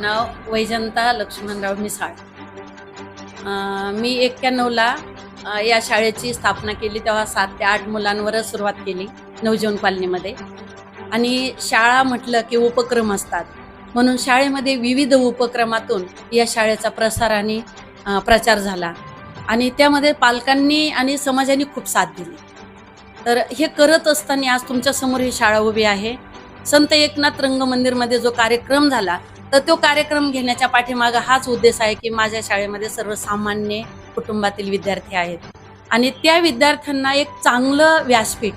नाव वैजंता लक्ष्मणराव मिसाळ मी एक्क्याण्णवला या शाळेची स्थापना केली तेव्हा सात ते आठ मुलांवरच सुरुवात केली नवजीवन कॉलनीमध्ये. आणि शाळा म्हटलं की उपक्रम असतात. म्हणून शाळेमध्ये विविध उपक्रमातून या शाळेचा प्रसार आणि प्रचार झाला. आणि त्यामध्ये पालकांनी आणि समाजाने खूप साथ दिली. तर हे करत असताना आज तुमच्यासमोर ही शाळा उभी आहे. संत एकनाथ रंगमंदिरमध्ये जो कार्यक्रम झाला तर तो कार्यक्रम घेण्याच्या पाठीमागं हाच उद्देश आहे की माझ्या शाळेमध्ये सर्वसामान्य कुटुंबातील विद्यार्थी आहेत. आणि त्या विद्यार्थ्यांना एक चांगलं व्यासपीठ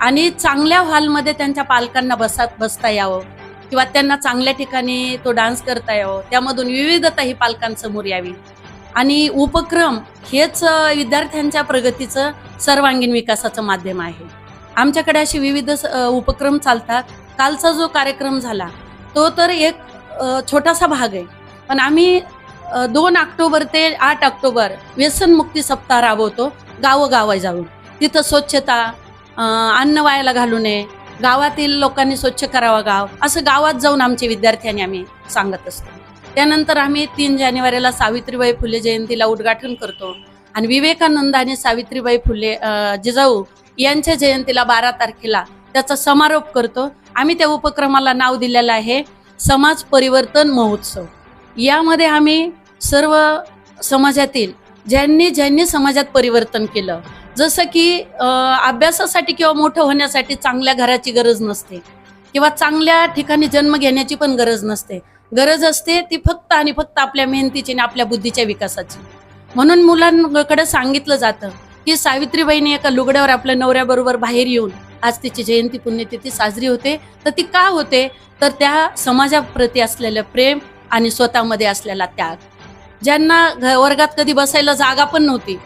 आणि चांगल्या हॉलमध्ये त्यांच्या पालकांना बसत बसता यावं किंवा त्यांना चांगल्या ठिकाणी तो डान्स करता यावं त्यामधून विविधता ही पालकांसमोर यावी. आणि उपक्रम हेच विद्यार्थ्यांच्या प्रगतीचं सर्वांगीण विकासाचं माध्यम आहे. आमच्याकडे असे विविध स- उपक्रम चालतात. कालचा जो कार्यक्रम झाला तो तर एक छोटासा भाग आहे. पण आम्ही दोन ऑक्टोबर ते आठ ऑक्टोबर व्यसनमुक्ती सप्ताह राबवतो गावोगाव जाऊन. तिथं स्वच्छता अन्न वायाला घालू नये गावातील लोकांनी स्वच्छ करावा गाव असं गावात जाऊन आमचे विद्यार्थ्यांनी आम्ही सांगत असतो. त्यानंतर आम्ही तीन जानेवारीला सावित्रीबाई फुले जयंतीला उद्घाटन करतो आणि विवेकानंद आणि सावित्रीबाई फुले जिजाऊ यांच्या जयंतीला बारा तारखेला त्याचा समारोप करतो. आम्ही त्या उपक्रमाला नाव दिलेलं आहे समाज परिवर्तन महोत्सव. यामध्ये आम्ही सर्व समाजातील ज्यांनी ज्यांनी समाजात परिवर्तन केलं जसं की अभ्यासासाठी किंवा मोठं होण्यासाठी चांगल्या घराची गरज नसते किंवा चांगल्या ठिकाणी जन्म घेण्याची पण गरज नसते. गरज असते ती फक्त आणि फक्त आपल्या मेहनतीची आणि आपल्या बुद्धीच्या विकासाची. म्हणून मुलांकडे सांगितलं जातं की सावित्रीबाईने एका लुगड्यावर आपल्या नवऱ्याबरोबर बाहेर येऊन आज तिची जयंती पुण्यतिथी साजरी होते. तर ती का होते? तर त्या समाजाप्रती असलेलं प्रेम आणि स्वतःमध्ये असलेला त्याग. ज्यांना घ- वर्गात कधी बसायला जागा पण नव्हती.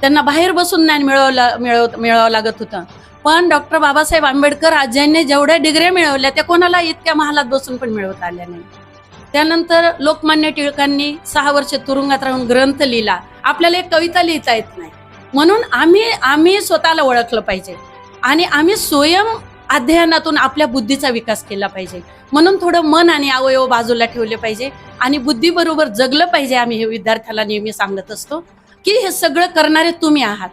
त्यांना बाहेर बसून ज्ञान मिळवलं मिळव मिळवावं लागत होतं. पण डॉक्टर बाबासाहेब आंबेडकर आज जेवढ्या डिग्र्या मिळवल्या त्या कोणाला इतक्या महालात बसून पण मिळवता आल्या नाही. त्यानंतर लोकमान्य टिळकांनी सहा वर्ष तुरुंगात राहून ग्रंथ लिहिला. आपल्याला एक कविता लिहिता येत नाही. म्हणून आम्ही आम्ही स्वतःला ओळखलं पाहिजे. आणि आम्ही स्वयं अध्ययनातून आपल्या बुद्धीचा विकास केला पाहिजे. म्हणून थोडं मन आणि अवयव बाजूला ठेवले पाहिजे आणि बुद्धीबरोबर जगलं पाहिजे आम्ही हे विद्यार्थ्याला नेहमी सांगत असतो की हे सगळं करणारे तुम्ही आहात.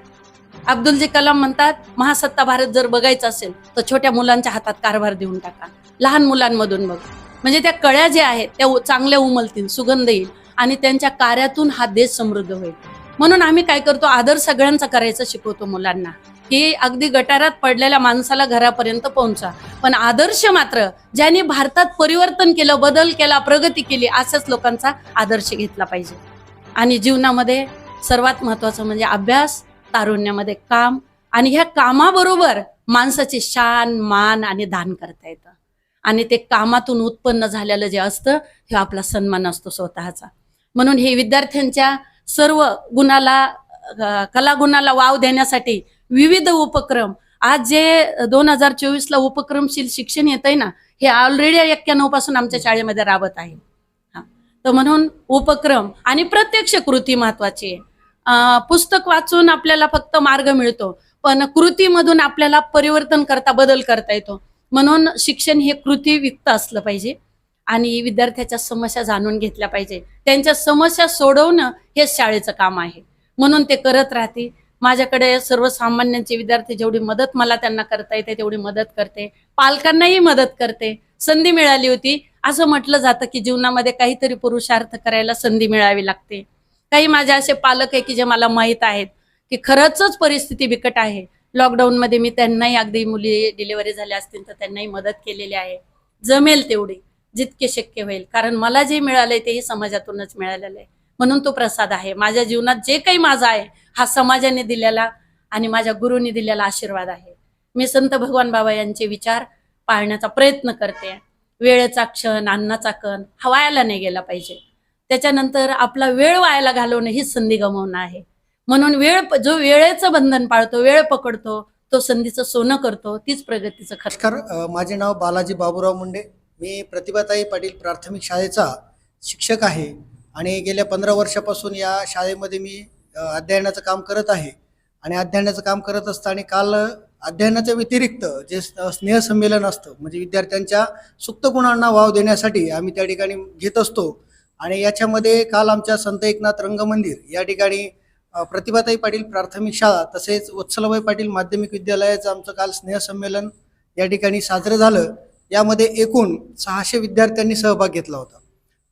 अब्दुलजी कलाम म्हणतात महासत्ता भारत जर बघायचा असेल तर छोट्या मुलांच्या हातात कारभार देऊन टाका. लहान मुलांमधून बघ. म्हणजे त्या कळ्या ज्या आहेत त्या चांगल्या उमलतील सुगंध येईल आणि त्यांच्या कार्यातून हा देश समृद्ध होईल. म्हणून आम्ही काय करतो आदर सगळ्यांचा करायचं शिकवतो मुलांना. की अगदी गटारात पडलेल्या माणसाला घरापर्यंत पोहोचा. पण आदर्श मात्र ज्यांनी भारतात परिवर्तन केलं बदल केला प्रगती केली अशाच लोकांचा आदर्श घेतला पाहिजे. आणि जीवनामध्ये सर्वात महत्वाचं म्हणजे अभ्यास तारुण्यामध्ये काम आणि ह्या कामाबरोबर माणसाची शान मान आणि दान करता येतं. आणि ते कामातून उत्पन्न झालेलं जे असतं हे आपला सन्मान असतो स्वतःचा. म्हणून हे विद्यार्थ्यांच्या सर्व गुणाला कलागुणाला वाव देण्यासाठी विविध उपक्रम. आज जे दोन हजार चोवीसला उपक्रमशील शिक्षण येत आहे ना हे ऑलरेडी एक्क्याण्णवपासून आमच्या शाळेमध्ये राबत आहे. हा. तर म्हणून उपक्रम आणि प्रत्यक्ष कृती महत्वाची आहे. पुस्तक वाचून आपल्याला फक्त मार्ग मिळतो पण कृतीमधून आपल्याला परिवर्तन करता बदल करता येतो. म्हणून शिक्षण हे कृती विकत असलं पाहिजे. आणि विद्यार्थ्याच्या समस्या जाणून घेतल्या पाहिजे. त्यांच्या समस्या सोडवणं हेच शाळेचं काम आहे. म्हणून ते करत राहते. माझ्याकडे सर्वसामान्यांचे विद्यार्थी जेवढी मदत मला त्यांना करता येते तेवढी मदत करते. पालकांनाही मदत करते. संधी मिळाली होती. असं म्हटलं जातं की जीवनामध्ये काहीतरी पुरुषार्थ करायला संधी मिळावी लागते. काही माझे असे पालक आहे की जे मला माहीत आहेत की खरंच परिस्थिती बिकट आहे. लॉकडाऊन मध्ये मी त्यांनाही अगदी मुली डिलिव्हरी झाल्या असतील तर त्यांनाही मदत केलेली आहे. जमेल तेवढी. जितके शक्य होईल. कारण मला जे मिळालंय तेही समाजातूनच मिळालेलं आहे. म्हणून तो प्रसाद आहे. माझ्या जीवनात जे काही माझा आहे हा समाजाने दिलेला आणि माझ्या गुरुने दिलेला आशीर्वाद आहे. मी संत भगवान बाबा यांचे विचार पाळण्याचा प्रयत्न करते. वेळेचा क्षण अन्नाचा कण हा वायाला नाही गेला पाहिजे. त्याच्यानंतर आपला वेळ वायाला घालवणं हीच संधी गमावणं आहे. म्हणून वेळ जो वेळेचं बंधन पाळतो वेळ पकडतो तो संधीचं सोनं करतो तीच प्रगतीचं खरं. माझे नाव बालाजी बाबूराव मुंडे. मी प्रतिभाताई पाटील प्राथमिक शाळेचा शिक्षक आहे आणि गेल्या पंधरा वर्षापासून या शाळेमध्ये मी अध्ययनाचं काम करत आहे. आणि अध्ययनाचं काम करत असतं आणि काल अध्ययनाच्या व्यतिरिक्त जे स्नेहसंमेलन असतं म्हणजे विद्यार्थ्यांच्या सुप्त गुणांना वाव देण्यासाठी आम्ही त्या ठिकाणी घेत असतो. आणि याच्यामध्ये काल आमच्या संत एकनाथ रंगमंदिर या ठिकाणी प्रतिभाताई पाटील प्राथमिक शाळा तसेच वत्सलभाई पाटील माध्यमिक विद्यालयाचं आमचं काल स्नेहसंमेलन या ठिकाणी साजरं झालं. यामध्ये एकूण सहाशे विद्यार्थ्यांनी सहभाग घेतला होता.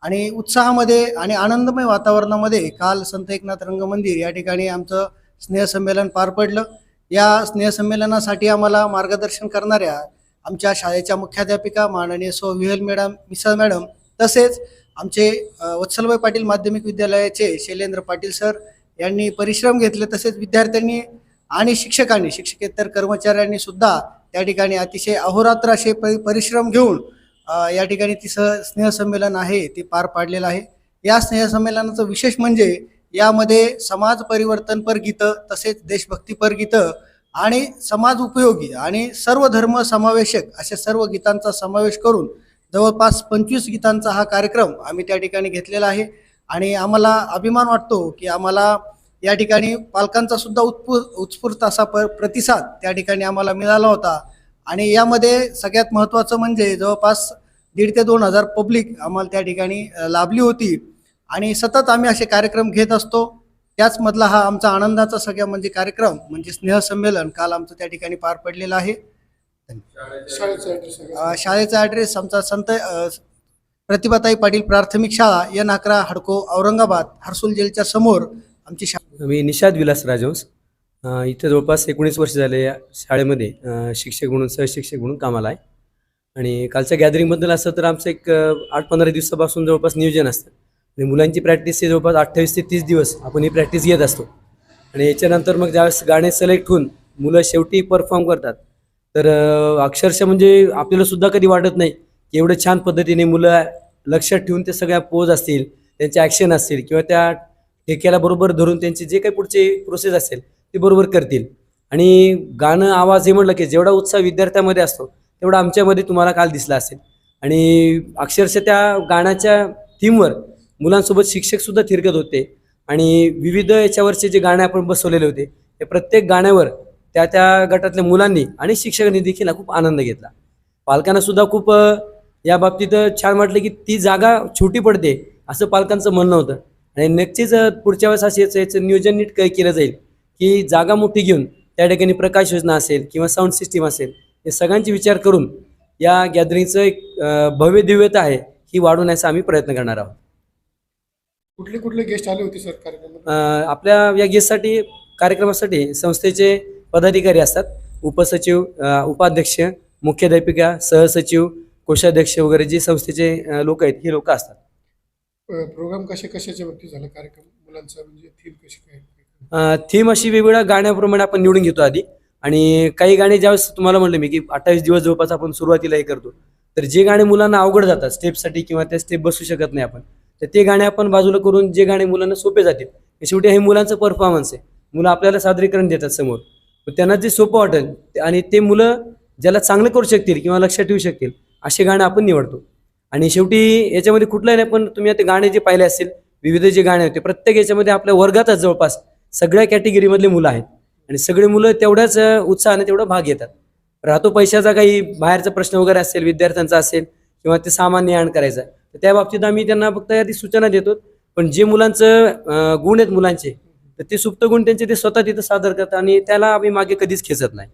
आणि उत्साहामध्ये आणि आनंदमय वातावरणामध्ये काल संत एकनाथ रंगमंदिर या ठिकाणी आमचं स्नेहसंमेलन पार पडलं. या स्नेहसंमेलनासाठी आम्हाला मार्गदर्शन करणाऱ्या आमच्या शाळेच्या मुख्याध्यापिका माननीय सो विहल मॅडम मिसळ मॅडम तसेच आमचे वत्सलबाई पाटील माध्यमिक विद्यालयाचे शैलेंद्र पाटील सर यांनी परिश्रम घेतले तसेच विद्यार्थ्यांनी आणि शिक्षकांनी शिक्षकेतर कर्मचाऱ्यांनी सुद्धा त्या ठिकाणी अतिशय अहोरात्र असे परि- परिश्रम घेऊन या ठिकाणी ती सह स्नेहसंमेलन आहे ते पार पाडलेलं आहे. या स्नेहसंमेलनाचं विशेष म्हणजे यामध्ये समाज परिवर्तनपर गीतं तसेच देशभक्तीपर गीतं आणि समाज उपयोगी आणि सर्व धर्म समावेशक अशा सर्व गीतांचा समावेश करून जवळपास पंचवीस गीतांचा हा कार्यक्रम आम्ही त्या ठिकाणी घेतलेला आहे. आणि आम्हाला अभिमान वाटतो की आम्हाला या ठिकाणी पालकांचा सुद्धा उत्फू उत्स्फूर्त असा प प्रतिसाद त्या ठिकाणी आम्हाला मिळाला होता. आणि यामध्ये सगळ्यात महत्त्वाचं म्हणजे जवळपास दीड ते दोन हजार पब्लिक आम्हाला त्या ठिकाणी लाभली होती. आणि सतत आम्ही असे कार्यक्रम घेत असतो. त्याचमधला हा आमचा आनंदाचा सगळ्या म्हणजे कार्यक्रम म्हणजे स्नेहसंमेलन काल आमचं त्या ठिकाणी पार पडलेलं आहे. शाळेचा ॲड्रेस आमचा संत प्रतिभाताई पाटील प्राथमिक शाळा एन अकरा हडको औरंगाबाद हर्सुल जेलच्या समोर आमची शाळा मी निषाद विलास राजहंस इथं जवळपास एकोणीस वर्ष झाले या शाळेमध्ये शिक्षक म्हणून सहशिक्षक म्हणून कामाला आहे. आणि कालच्या गॅदरिंगबद्दल असं तर आमचं एक आठ पंधरा दिवसापासून जवळपास नियोजन असतं. आणि मुलांची प्रॅक्टिस ही जवळपास अठ्ठावीस ते तीस दिवस आपण ही प्रॅक्टिस घेत असतो. आणि याच्यानंतर मग ज्यावेळेस गाणे सिलेक्ट होऊन मुलं शेवटी परफॉर्म करतात. तर अक्षरशः म्हणजे आपल्याला सुद्धा कधी वाटत नाही की एवढं छान पद्धतीने मुलं लक्षात ठेवून ते सगळ्या पोज असतील त्यांचे ॲक्शन असतील किंवा त्या ठेक्याला बरोबर धरून त्यांची जे काही पुढची प्रोसेस असेल ती बरोबर करतील. आणि गाणं आवाज हे म्हटलं की जेवढा उत्साह विद्यार्थ्यामध्ये असतो तेवढा आमच्यामध्ये तुम्हाला काल दिसला असेल. आणि अक्षरशः त्या गाण्याच्या थीमवर मुलांसोबत शिक्षकसुद्धा थिरकत होते. आणि विविध याच्यावरचे जे गाणे आपण बसवलेले होते ते प्रत्येक गाण्यावर त्या त्या गटातल्या मुलांनी आणि शिक्षकांनी देखील खूप आनंद घेतला. पालकांना सुद्धा खूप या बाबतीत छान वाटलं की ती जागा छोटी पडते असं पालकांचं म्हणणं होतं. आणि नक्कीच पुढच्या वेळेस असं याचं नियोजन नीट काय केलं जाईल की जागा मोठी घेऊन त्या ठिकाणी प्रकाश योजना असेल किंवा साऊंड सिस्टीम असेल हे सगळ्यांचे विचार करून या गॅदरिंगचं एक भव्य दिव्यता आहे ही वाढवण्याचा आम्ही प्रयत्न करणार आहोत. कुठले कुठले गेस्ट आले होते सर कार्यक्रमात? अ, आपल्या या गेस्टसाठी कार्यक्रमासाठी संस्थेचे पदाधिकारी असतात. उपसचिव उपाध्यक्ष मुख्याध्यापिका सहसचिव कोषाध्यक्ष वगैरे जे संस्थेचे लोक आहेत हे लोक असतात. प्रोग्राम कशा कशाच्या बाबतीत झाला? कार्यक्रम मुलांचा म्हणजे थीम कशी काय थीम अशी वेगवेगळ्या गाण्याप्रमाणे आपण निवडून घेतो आधी. आणि काही गाणे ज्यावेळेस तुम्हाला म्हणलं मी की अठ्ठावीस दिवस जवळपास आपण सुरुवातीला हे करतो. तर जे गाणे मुलांना अवघड जातात स्टेपसाठी किंवा त्या स्टेप बसू शकत नाही आपण तर ते गाणे आपण बाजूला करून जे गाणे मुलांना सोपे जातील. शेवटी हे मुलांचं परफॉर्मन्स आहे. मुलं आपल्याला सादरीकरण देतात समोर. त्यांना जे सोपं वाटेल आणि ते मुलं ज्याला चांगलं करू शकतील किंवा लक्षात ठेवू शकतील असे गाणे आपण निवडतो. आणि शेवटी याच्यामध्ये कुठलंही नाही पण तुम्ही आता गाणे जे पाहिले असतील विविध जे गाणे होते प्रत्येक याच्यामध्ये आपल्या वर्गातच जवळपास सगळ्या कॅटेगरीमधले मुलं आहेत. आणि सगळे मुलं तेवढ्याच उत्साहाने तेवढा भाग घेतात. राहतो पैशाचा काही बाहेरचा प्रश्न वगैरे असेल विद्यार्थ्यांचा असेल किंवा ते सामान ने आण करायचा तर त्या बाबतीत आम्ही त्यांना फक्त आधी सूचना देतो. पण जे मुलांचं गुण आहेत मुलांचे तर ते सुप्त गुण त्यांचे ते स्वतः तिथं सादर करतात आणि त्याला आम्ही मागे कधीच खेचत नाही.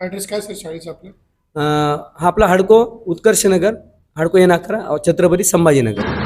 ऍड्रेस काय सर शाळेचा आपलं? हा आपला हडको उत्कर्षनगर हाडको एन अकरा छत्रपती संभाजीनगर